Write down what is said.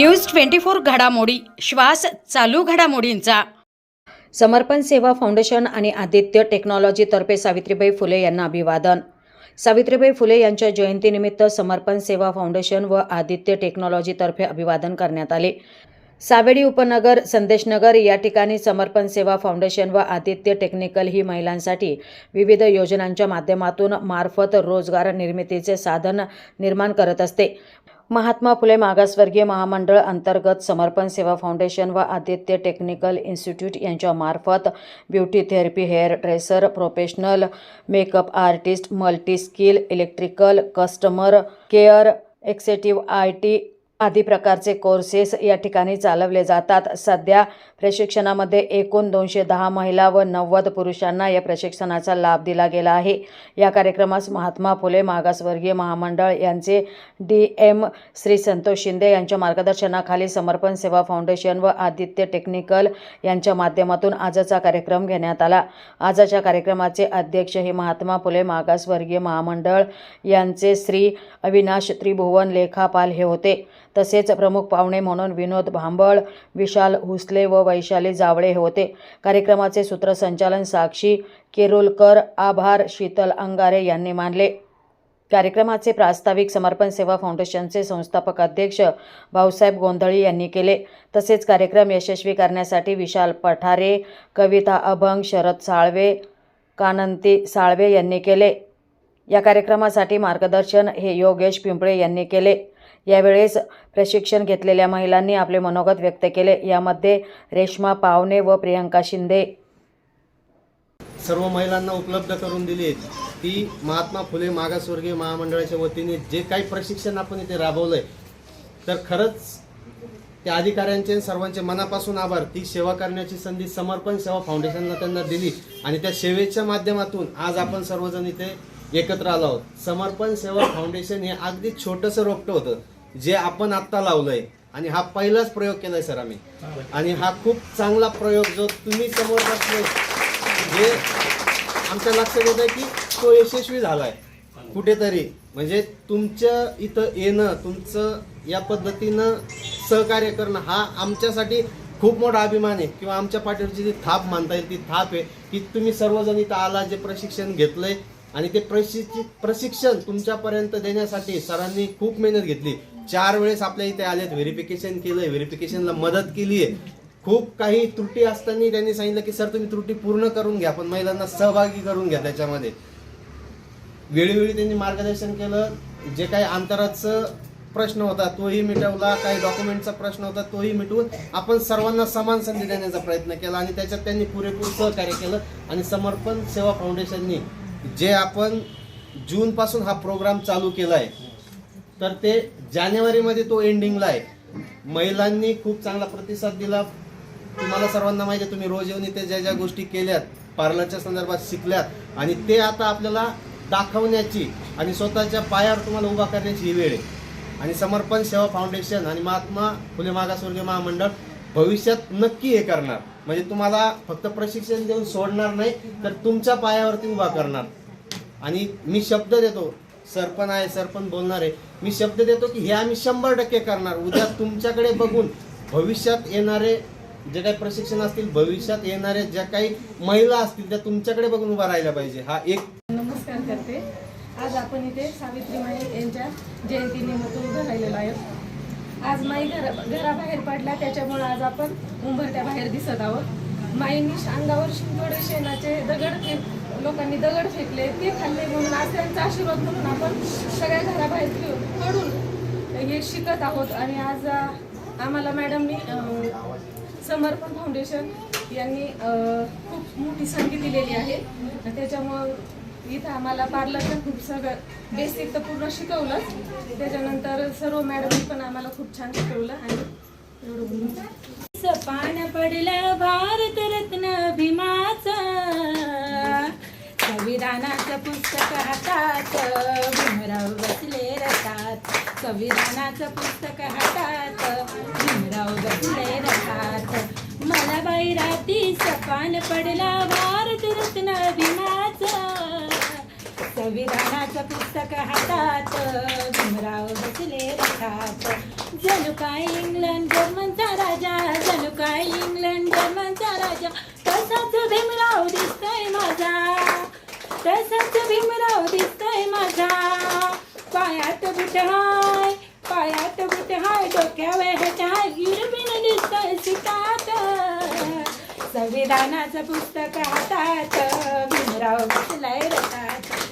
News twenty four घडामोडी श्वास चालू घडामोडींचा. समर्पण सेवा फाउंडेशन आणि आदित्य टेक्नॉलॉजीतर्फे सावित्रीबाई फुले यांना अभिवादन. सावित्रीबाई फुले यांच्या जयंतीनिमित्त समर्पण सेवा फाउंडेशन व आदित्य टेक्नॉलॉजीतर्फे अभिवादन करण्यात आले. सावेडी उपनगर संदेशनगर या ठिकाणी समर्पण सेवा फाउंडेशन व आदित्य टेक्निकल ही महिलांसाठी विविध योजनांच्या माध्यमातून मार्फत रोजगार निर्मितीचे साधन निर्माण करत असते. महात्मा फुले मागासवर्गीय महामंडळ अंतर्गत समर्पण सेवा फाउंडेशन व आदित्य टेक्निकल इन्स्टिट्यूट यांच्या मार्फत beauty therapy hair dresser professional makeup artist multi skill electrical customer care executive I T आदी प्रकारचे कोर्सेस या ठिकाणी चालवले जातात. सध्या प्रशिक्षणामध्ये एकूण दोनशे दहा महिला व नव्वद पुरुषांना या प्रशिक्षणाचा लाभ दिला गेला आहे. या कार्यक्रमास महात्मा फुले मागासवर्गीय महामंडळ यांचे डी एम श्री संतोष शिंदे यांच्या मार्गदर्शनाखाली समर्पण सेवा फाउंडेशन व आदित्य टेक्निकल यांच्या माध्यमातून आजचा कार्यक्रम घेण्यात आला. आजच्या कार्यक्रमाचे अध्यक्ष हे महात्मा फुले मागासवर्गीय महामंडळ यांचे श्री अविनाश त्रिभुवन लेखापाल हे होते. तसेच प्रमुख पाहुणे म्हणून विनोद भांबळ विशाल हुसले व वैशाली जावळे होते. कार्यक्रमाचे सूत्रसंचालन साक्षी केरुलकर आभार शीतल अंगारे यांनी मानले. कार्यक्रमाचे प्रास्ताविक समर्पण सेवा फाउंडेशनचे संस्थापक अध्यक्ष भाऊसाहेब गोंधळी यांनी केले. तसेच कार्यक्रम यशस्वी करण्यासाठी विशाल पठारे कविता अभंग शरद साळवे कानंती साळवे यांनी केले. या कार्यक्रमासाठी मार्गदर्शन हे योगेश पिंपळे यांनी केले. यावेळेस प्रशिक्षण घेतलेल्या महिलांनी आपले मनोगत व्यक्त केले. यामध्ये रेश्मा पावणे व प्रियंका शिंदे. सर्व महिलांना उपलब्ध करून दिली आहेत. ती महात्मा फुले मागासवर्गीय महामंडळाच्या वतीने जे काही प्रशिक्षण आपण इथे राबवलंय तर खरंच त्या अधिकाऱ्यांचे सर्वांचे मनापासून आभार. ती सेवा करण्याची संधी समर्पण सेवा फाउंडेशनला त्यांना दिली आणि त्या सेवेच्या माध्यमातून आज आपण सर्वजण इथे एकत्र आलो आहोत. समर्पण सेवा फाउंडेशन हे अगदी छोटंसं रोपटं होतं जे आपण आत्ता लावलंय. आणि हा पहिलाच प्रयोग केलाय सर आम्ही. आणि हा खूप चांगला प्रयोग जो तुम्ही समोर बसले जे आमच्या लक्षात येत आहे की तो यशस्वी झालाय. कुठेतरी. म्हणजे तुमच्या इथं येणं तुमचं या पद्धतीनं सहकार्य करणं हा आमच्यासाठी खूप मोठा अभिमान आहे. किंवा आमच्या पाठीवरची जी थाप मानता येईल ती थाप आहे की तुम्ही सर्वजण इथं आला जे प्रशिक्षण घेतलंय आणि ते प्रशिक्षित प्रशिक्षण तुमच्यापर्यंत देण्यासाठी सरांनी खूप मेहनत घेतली. चार वेळेस आपल्या इथे आलेत व्हेरिफिकेशन केलंय व्हेरिफिकेशनला मदत केली आहे खूप काही त्रुटी असताना त्यांनी सांगितलं की सर तुम्ही त्रुटी पूर्ण करून घ्या पण महिलांना सहभागी करून घ्या त्याच्यामध्ये. वेळोवेळी त्यांनी मार्गदर्शन केलं. जे काही अंतराचं प्रश्न होता तोही मिटवला. काही डॉक्युमेंटचा प्रश्न होता तोही मिटवून आपण सर्वांना समान संधी देण्याचा प्रयत्न केला आणि त्याच्यात त्यांनी पुरेपूर सहकार्य केलं आणि समर्पण सेवा फाउंडेशननी जे आपण जूनपासून हा प्रोग्राम चालू केला आहे तर ते जानेवारीमध्ये तो एंडिंगला आहे. महिलांनी खूप चांगला प्रतिसाद दिला. तुम्हाला सर्वांना माहिती आहे तुम्ही रोज येऊन इथे ज्या ज्या गोष्टी केल्यात पार्लरच्या संदर्भात शिकल्यात आणि ते आता आपल्याला दाखवण्याची आणि स्वतःच्या पायावर तुम्हाला उभा करण्याची ही वेळ आहे. आणि समर्पण सेवा फाउंडेशन आणि महात्मा फुले मागासवर्गीय महामंडळ भविष्यात नक्की हे करणार. म्हणजे तुम्हाला फक्त प्रशिक्षण देऊन सोडणार नाही तर तुमच्या पायावरती उभा करणार. आणि मी शब्द देतो सर पण आहे सरपण बोलणार आहे मी शब्द देतो की हे आम्ही शंभर टक्के करणार. उद्या तुमच्याकडे बघून भविष्यात येणारे जे काही प्रशिक्षण असतील भविष्यात येणारे ज्या काही महिला असतील त्या तुमच्याकडे बघून उभा राहिल्या पाहिजे. हा एक नमस्कार करते. आज आपण इथे सावित्रीमाई यांच्या जयंतीनिमित्त उभं राहिलेलो आहोत. आज माई घर घराबाहेर पडला त्याच्यामुळे आज आपण उंबरट्या बाहेर दिसत आहोत. माईंनी अंगावर थोडे शेणाचे दगड फेक लोकांनी दगड फेकले ते खाल्ले म्हणून आज त्यांचा आशीर्वाद म्हणून आपण सगळ्या घराबाहेर पडून हे शिकत आहोत. आणि आज आम्हाला मॅडमनी समर्पण फाउंडेशन यांनी खूप मोठी संधी दिलेली आहे. त्याच्यामुळं इथं आम्हाला पार्लरचं खूप सगळं बेसिक तर पूर्ण शिकवलंच. त्याच्यानंतर सर्व मॅडमनी पण आम्हाला खूप छान शिकवलं आणि एवढं पान पडलं भारत रत्न भीमाचं. संविधानाचं पुस्तक हातात. भीमराव बसले रथात. संविधानाचं पुस्तक हातात. भीमराव बसले रथात. मला बाई राती सपान पडला भारत रत्न भीमाचा. संविधानाचं पुस्तक हातात भीमराव बसले रथात. रथात जणू काय इंग्लंड जर्मनचा राजा जणू काय इंग्लंड जर्मनचा राजा. तसाच भीमराव दिसतोय माझा. तसाच भीमराव दिसतोय माझा. पायात बुट हाय पायात बुट हाय डोक्यावर ह्याच्या हाय युरोपियन दिसतोय सिटात संविधानाचं पुस्तक हातात भीमराव बसलाय रथात.